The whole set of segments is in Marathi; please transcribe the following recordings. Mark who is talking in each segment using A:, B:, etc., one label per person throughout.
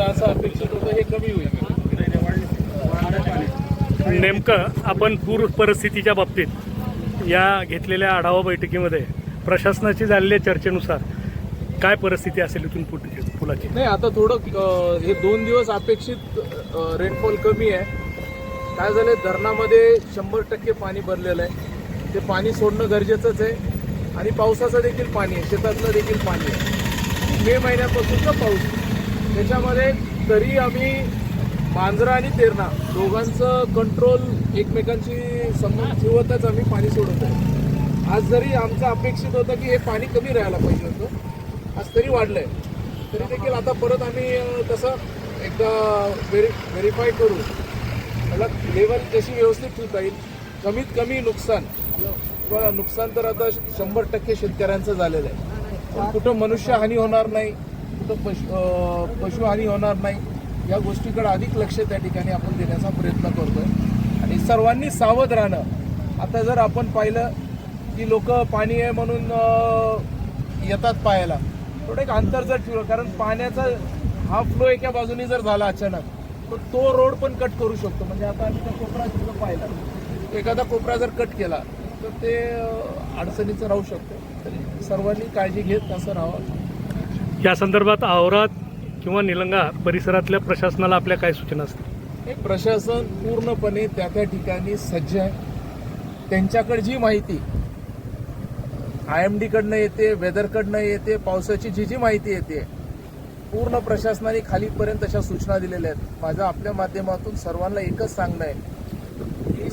A: असं अपेक्षित होतं हे कमी होईल
B: नेमकं आपण पूर परिस्थितीच्या बाबतीत या घेतलेल्या आढावा बैठकीमध्ये प्रशासनाची झालेल्या चर्चेनुसार काय परिस्थिती असेल इथून पुलाची?
A: नाही आता थोडं हे दोन दिवस अपेक्षित रेनफॉल कमी आहे. काय झालंय धरणामध्ये शंभर टक्के पाणी भरलेलं आहे. ते पाणी सोडणं गरजेचंच आहे. आणि पावसाचं देखील पाणी आहे शेतातलं देखील पाणी आहे. मे महिन्यापासूनचा पाऊस त्याच्यामध्ये तरी आम्ही मांजरा आणि तेरणा दोघांचं कंट्रोल एकमेकांशी संबंध ठेवतच आम्ही पाणी सोडत आहे. आज जरी आमचं अपेक्षित होतं की हे पाणी कमी राहायला पाहिजे होतं आज तरी वाढलंय. तरी देखील आता परत आम्ही तसं एकदा व्हेरी व्हेरीफाय करू. त्याला लेवल कशी व्यवस्थित ठेवता येईल कमीत कमी नुकसान. नुकसान तर आता शंभर टक्के शेतकऱ्यांचं झालेलं आहे. पण कुठं मनुष्यहानी होणार नाही कुठं पशु पशुहानी होणार नाही या गोष्टीकडे अधिक लक्ष त्या ठिकाणी आपण देण्याचा प्रयत्न करतोय. आणि सर्वांनी सावध राहणं. आता जर आपण पाहिलं की लोक पाणी आहे म्हणून येतात पायाला थोडं एक अंतर जर ठेवलं कारण पाण्याचा हा फ्लो एका बाजूने जर झाला अचानक तर तो रोड पण कट करू शकतो. म्हणजे आता आम्ही त्या कोपरा तिथं पाहिला. एखादा कोपरा जर कट केला तर ते अडचणीचं राहू शकतो. तरी सर्वांनी काळजी घेत असं राहावं.
B: या संदर्भात औरात किंवा निलंगा परिसरातल्या प्रशासनाला आपल्या काय सूचना असतील?
A: हे प्रशासन पूर्णपणे त्या त्या ठिकाणी सज्ज आहे. त्यांच्याकडे जी माहिती आय एम डीकडनं येते वेदरकडनं येते पावसाची जी जी माहिती येते पूर्ण प्रशासनाने खालीपर्यंत अशा सूचना दिलेल्या आहेत. माझं आपल्या माध्यमातून सर्वांना एकच सांगणं आहे.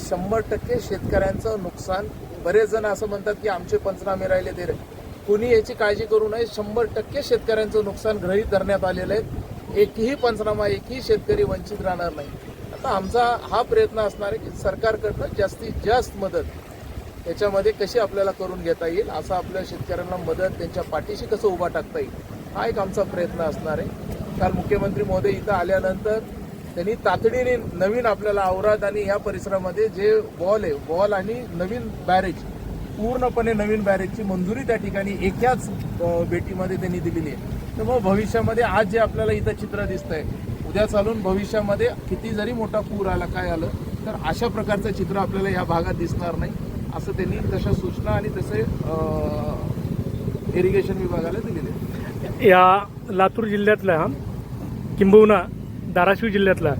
A: शंभर टक्के शेतकऱ्यांचं नुकसान. बरेच जण असं म्हणतात की आमचे पंचनामे राहिले ते कुणी याची काळजी करू नये शंभर टक्के शेतकऱ्यांचं नुकसान गृहीत धरण्यात आलेलं आहे. एकही पंचनामा एकही शेतकरी वंचित राहणार नाही. आता आमचा हा प्रयत्न असणार आहे की सरकारकडनं जास्तीत जास्त मदत याच्यामध्ये कशी आपल्याला करून घेता येईल असं आपल्या शेतकऱ्यांना मदत त्यांच्या पाठीशी कसं उभा टाकता येईल हा एक आमचा प्रयत्न असणार आहे. काल मुख्यमंत्री महोदय इथं आल्यानंतर त्यांनी तातडीने नवीन आपल्याला औराद आणि या परिसरामध्ये जे वॉल आहे वॉल आणि नवीन बॅरेज पूर्णपणे नवीन बॅरेजची मंजुरी त्या ठिकाणी एकाच भेटीमध्ये त्यांनी दिलेली आहे. तर मग भविष्यामध्ये आज जे आपल्याला इथं चित्र दिसतंय उद्या चालून भविष्यामध्ये किती जरी मोठा पूर आला काय आलं तर अशा प्रकारचं चित्र आपल्याला या भागात दिसणार नाही असं त्यांनी तशा सूचना आणि तसे इरिगेशन विभागाला दिलेले
B: या लातूर जिल्ह्यातल्या किंबहुना धाराशिव जिल्ह्यातला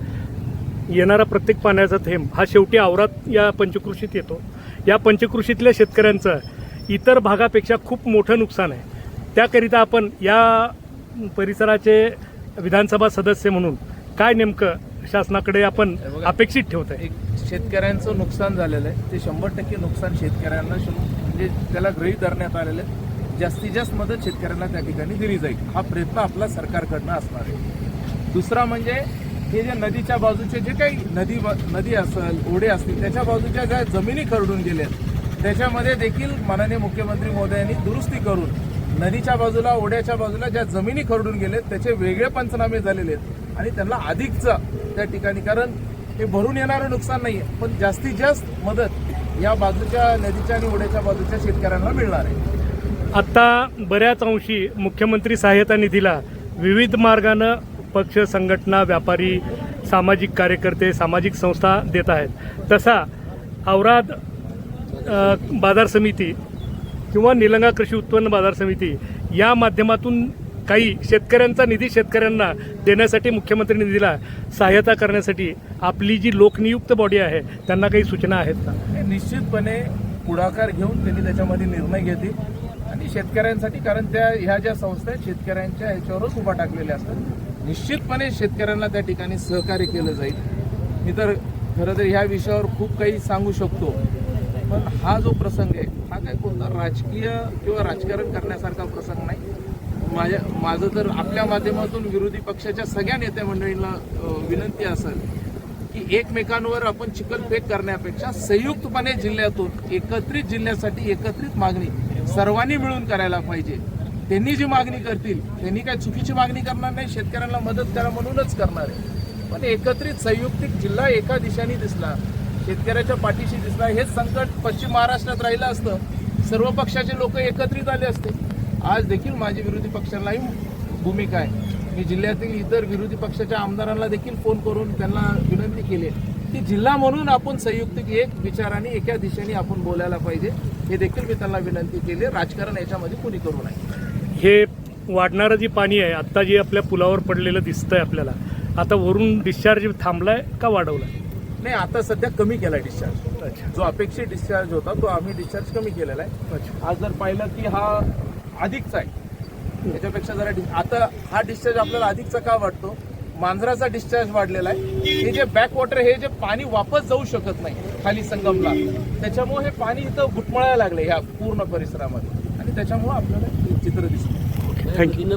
B: येणारा प्रत्येक पाण्याचा थेंब हा शेवटी आवरात या पंचकृषीत येतो. या पंचकृषीतल्या शेतकऱ्यांचं इतर भागापेक्षा खूप मोठं नुकसान आहे. त्याकरिता आपण या परिसराचे विधानसभा सदस्य म्हणून काय नेमकं शासनाकडे आपण. अपेक्षित ठेवत आहे?
A: एक शेतकऱ्यांचं नुकसान झालेलं आहे. ते शंभर टक्के नुकसान शेतकऱ्यांना म्हणजे त्याला गृहीत धरण्यात आलेलं आहे. जास्तीत जास्त मदत शेतकऱ्यांना त्या ठिकाणी दिली जाईल. हा प्रयत्न आपला सरकारकडनं असणार आहे. दुसरा म्हणजे हे जे नदीच्या बाजूचे जे काही नदी नदी असेल ओढे असतील त्याच्या बाजूच्या ज्या जमिनी खरडून गेल्यात त्याच्यामध्ये देखील माननीय मुख्यमंत्री महोदयांनी दुरुस्ती करून नदीच्या बाजूला ओढ्याच्या बाजूला ज्या जमिनी खरडून गेलेत त्याचे वेगळे पंचनामे झालेले आहेत. आणि त्यांना अधिकचा त्या ठिकाणी कारण हे भरून येणारं नुकसान नाही आहे पण जास्तीत जास्त मदत या बाजूच्या नदीच्या आणि ओढ्याच्या बाजूच्या शेतकऱ्यांना मिळणार आहे.
B: आता बऱ्याच अंशी मुख्यमंत्री सहाय्यता निधीला विविध मार्गानं पक्ष संघटना व्यापारी सामाजिक कार्यकर्ते सामाजिक संस्था देत आहेत. तसा औराद बाजार समिती किंवा निलंगा कृषी उत्पन्न बाजार समिती या माध्यमातून काही शेतकऱ्यांचा निधी शेतकऱ्यांना देण्यासाठी मुख्यमंत्री निधीला सहाय्यता करण्यासाठी आपली जी लोकनियुक्त बॉडी आहे त्यांना काही सूचना आहेत का?
A: हे निश्चितपणे पुढाकार घेऊन त्यांनी त्याच्यामध्ये निर्णय घेतील. आणि शेतकऱ्यांसाठी कारण त्या ह्या ज्या संस्था आहेत शेतकऱ्यांच्या ह्याच्यावरच उभा टाकलेल्या असतात. निश्चितपणे शेतकऱ्यांना त्या ठिकाणी सहकार्य केलं जाईल. मी तर खरं तर ह्या विषयावर खूप काही सांगू शकतो. पण हा जो प्रसंग आहे हा काय कोणता राजकीय किंवा राजकारण करण्यासारखा प्रसंग नाही. माझ्या माझं तर आपल्या माध्यमातून विरोधी पक्षाच्या सगळ्या नेत्या मंडळींना विनंती असेल की एकमेकांवर आपण चिखलफेक करण्यापेक्षा संयुक्तपणे जिल्ह्यातून एकत्रित जिल्ह्यासाठी एकत्रित मागणी सर्वांनी मिळून करायला पाहिजे. त्यांनी जी मागणी करतील त्यांनी काय चुकीची मागणी करणार नाही शेतकऱ्यांना मदत करा म्हणूनच करणार आहे. पण एकत्रित संयुक्तिक जिल्हा एका दिशेने दिसला शेतकऱ्याच्या पाठीशी दिसला हेच संकट पश्चिम महाराष्ट्रात राहिलं असतं. सर्व पक्षाचे लोक एकत्रित आले असते. आज देखील माझी विरोधी पक्षांनाही भूमिका आहे. मी जिल्ह्यातील इतर विरोधी पक्षाच्या आमदारांना देखील फोन करून त्यांना विनंती केली आहे. की जिल्हा म्हणून आपण संयुक्तिक एक विचाराने एका दिशेने आपण बोलायला पाहिजे. हे देखील मी त्यांना विनंती केली आहे. राजकारण याच्यामध्ये कुणी करू नये.
B: हे वाढणारं जे पाणी आहे आत्ता जे आपल्या पुलावर पडलेलं दिसतंय आपल्याला आता वरून डिस्चार्ज थांबलाय का वाढवलाय?
A: नाही आता सध्या कमी केला डिस्चार्ज
B: अच्छा.
A: जो अपेक्षित डिस्चार्ज होता तो आम्ही डिस्चार्ज कमी केलेला आहे.
B: अच्छा.
A: आज जर पाहिलं की हा अधिकचा आहे. त्याच्यापेक्षा जरा आता हा डिस्चार्ज आपल्याला अधिकचा का वाटतो मांजराचा डिस्चार्ज वाढलेला आहे. हे जे बॅक वॉटर हे जे पाणी वापस जाऊ शकत नाही खाली संगमला त्याच्यामुळे हे पाणी इथं घुटमळायला लागले ह्या पूर्ण परिसरामध्ये. त्याच्यामुळं आपल्याला हे चित्र दिसतं
B: थँक्यू